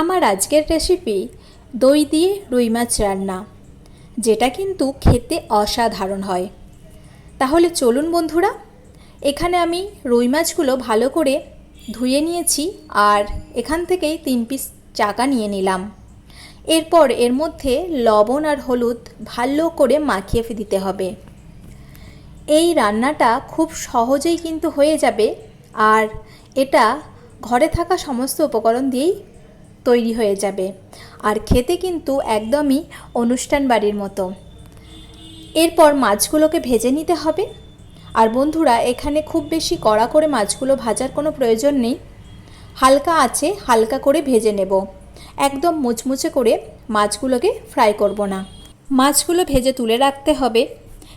আমার আজকের রেসিপি দই দিয়ে রুই মাছ রান্না, যেটা কিন্তু খেতে অসাধারণ হয়। তাহলে চলুন বন্ধুরা, এখানে আমি রুই মাছগুলো ভালো করে ধুয়ে নিয়েছি আর এখান থেকেই তিন পিস চাকা নিয়ে নিলাম। এরপর এর মধ্যে লবণ আর হলুদ ভালো করে মাখিয়ে দিতে হবে। এই রান্নাটা খুব সহজেই কিন্তু হয়ে যাবে আর এটা ঘরে থাকা সমস্ত উপকরণ দিয়েই তৈরি হয়ে যাবে। আর খেতে কিন্তু একদমই অনুষ্ঠান বাড়ির মতো। এরপর মাছগুলোকে ভেজে নিতে হবে। আর বন্ধুরা, এখানে খুব বেশি কড়া করে মাছগুলো ভাজার কোনো প্রয়োজন নেই। হালকা আছে, হালকা করে ভেজে নেব। একদম মুচমুচে করে মাছগুলোকে ফ্রাই করব না। মাছগুলো ভেজে তুলে রাখতে হবে।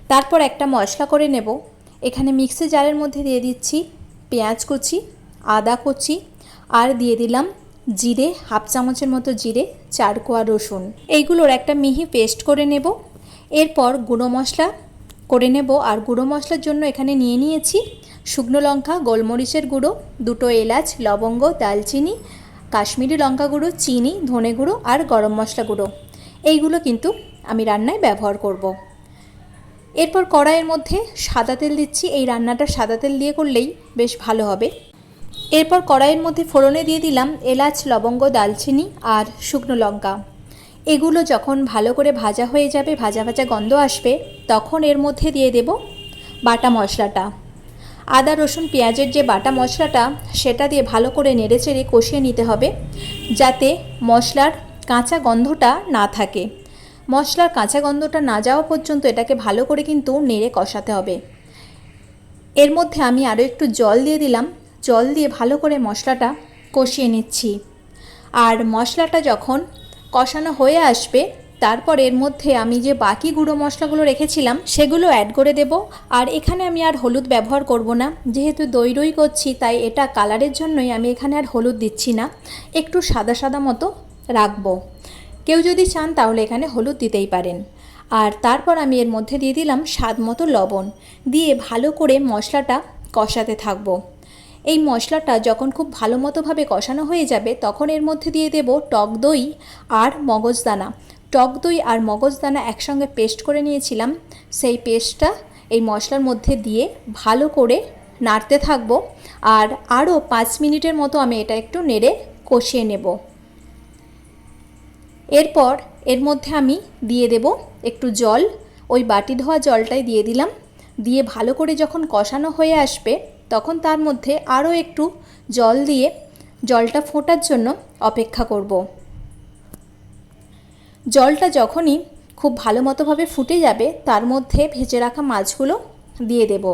তারপর একটা মশলা করে নেব। এখানে মিক্সি জারের মধ্যে দিয়ে দিচ্ছি পেঁয়াজ কুচি, আদা কুচি, আর দিয়ে দিলাম জিরে, হাফ চামচের মতো জিরে, চার কোয়া রসুন। এইগুলোর একটা মিহি পেস্ট করে নেব। এরপর গুঁড়ো মশলা করে নেব। আর গুঁড়ো মশলার জন্য এখানে নিয়ে নিয়েছি শুকনো লঙ্কা, গোলমরিচের গুঁড়ো, দুটো এলাচ, লবঙ্গ, দালচিনি, কাশ্মীরি লঙ্কা গুঁড়ো, চিনি, ধনে গুঁড়ো আর গরম মশলা গুঁড়ো। এইগুলো কিন্তু আমি রান্নায় ব্যবহার করব। এরপর কড়াইয়ের মধ্যে সাদা তেল দিচ্ছি। এই রান্নাটা সাদা তেল দিয়ে করলেই বেশ ভালো হবে। এরপর কড়াইয়ের মধ্যে ফোড়নে দিয়ে দিলাম এলাচ, লবঙ্গ দালচিনি আর শুকনো লঙ্কা। এগুলো যখন ভালো করে ভাজা হয়ে যাবে, ভাজা ভাজা গন্ধ আসবে, তখন এর মধ্যে দিয়ে দেব বাটা মশলাটা। আদা, রসুন, পেঁয়াজের যে বাটা মশলাটা, সেটা দিয়ে ভালো করে নেড়ে চেড়ে কষিয়ে নিতে হবে যাতে মশলার কাঁচা গন্ধটা না থাকে। মশলার কাঁচা গন্ধটা না যাওয়া পর্যন্ত এটাকে ভালো করে কিন্তু নেড়ে কষাতে হবে। এর মধ্যে আমি আরও একটু জল দিয়ে দিলাম। জল দিয়ে ভালো করে মশলাটা কষিয়ে নিচ্ছি। আর মশলাটা যখন কষানো হয়ে আসবে, তারপর এর মধ্যে আমি যে বাকি গুঁড়ো মশলাগুলো রেখেছিলাম, সেগুলো অ্যাড করে দেব। আর এখানে আমি আর হলুদ ব্যবহার করব না। যেহেতু দই দই করছি, তাই এটা কালারের জন্যই আমি এখানে আর হলুদ দিচ্ছি না। একটু সাদা সাদা মতো রাখব। কেউ যদি চান, তাহলে এখানে হলুদ দিতেই পারেন। আর তারপর আমি এর মধ্যে দিয়ে দিলাম স্বাদ মতো লবণ। দিয়ে ভালো করে মশলাটা কষাতে থাকব। এই মশলাটা যখন খুব ভালো মতোভাবে কষানো হয়ে যাবে, তখন এর মধ্যে দিয়ে দেব টক দই আর মগজদানা টক দই আর মগজদানা একসঙ্গে পেস্ট করে নিয়েছিলাম। সেই পেস্টটা এই মশলার মধ্যে দিয়ে ভালো করে নাড়তে থাকব আর আরও পাঁচ মিনিটের মতো আমি এটা একটু নেড়ে কষিয়ে নেব। এরপর এর মধ্যে আমি দিয়ে দেব একটু জল। ওই বাটি ধোয়া জলটাই দিয়ে দিলাম। দিয়ে ভালো করে যখন কষানো হয়ে আসবে তখন তার মধ্যে আরও একটু জল দিয়ে জলটা ফোটার জন্য অপেক্ষা করব। জলটা যখনই খুব ভালো মতোভাবে ফুটে যাবে, তার মধ্যে ভেজে রাখা মাছগুলো দিয়ে দেব।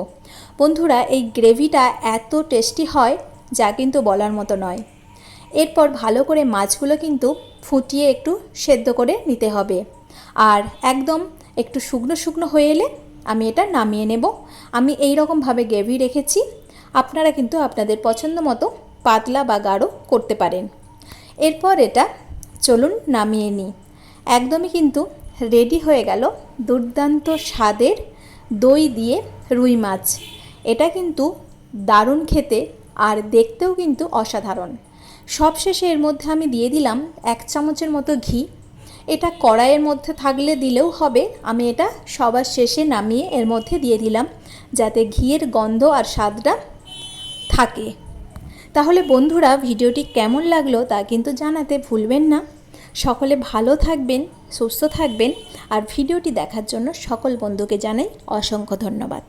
বন্ধুরা, এই গ্রেভিটা এত টেস্টি হয় যা কিন্তু বলার মতো নয়। এরপর ভালো করে মাছগুলো কিন্তু ফুটিয়ে একটু সেদ্ধ করে নিতে হবে। আর একদম একটু শুকনো শুকনো হয়ে এলে আমি এটা নামিয়ে নেব। আমি এই রকমভাবে গ্রেভি রেখেছি আপনারা কিন্তু আপনাদের পছন্দ মতো পাতলা বা গাঢ় করতে পারেন। এরপর এটা চলুন নামিয়ে নিই। একদমই কিন্তু রেডি হয়ে গেল দুর্দান্ত স্বাদের দই দিয়ে রুই মাছ। এটা কিন্তু দারুণ খেতে আর দেখতেও কিন্তু অসাধারণ। সবশেষে এর মধ্যে আমি দিয়ে দিলাম এক চামচের মতো ঘি। এটা কড়াইয়ের মধ্যে থাকলে দিলেও হবে। আমি এটা সবার শেষে নামিয়ে এর মধ্যে দিয়ে দিলাম যাতে ঘিয়ের গন্ধ আর স্বাদটা থাকে। তাহলে বন্ধুরা, ভিডিওটি কেমন লাগল তা কিন্তু জানাতে ভুলবেন না। সকলে ভালো থাকবেন, সুস্থ থাকবেন, আর ভিডিওটি দেখার জন্য সকল বন্ধুকে জানাই অসংখ্য ধন্যবাদ।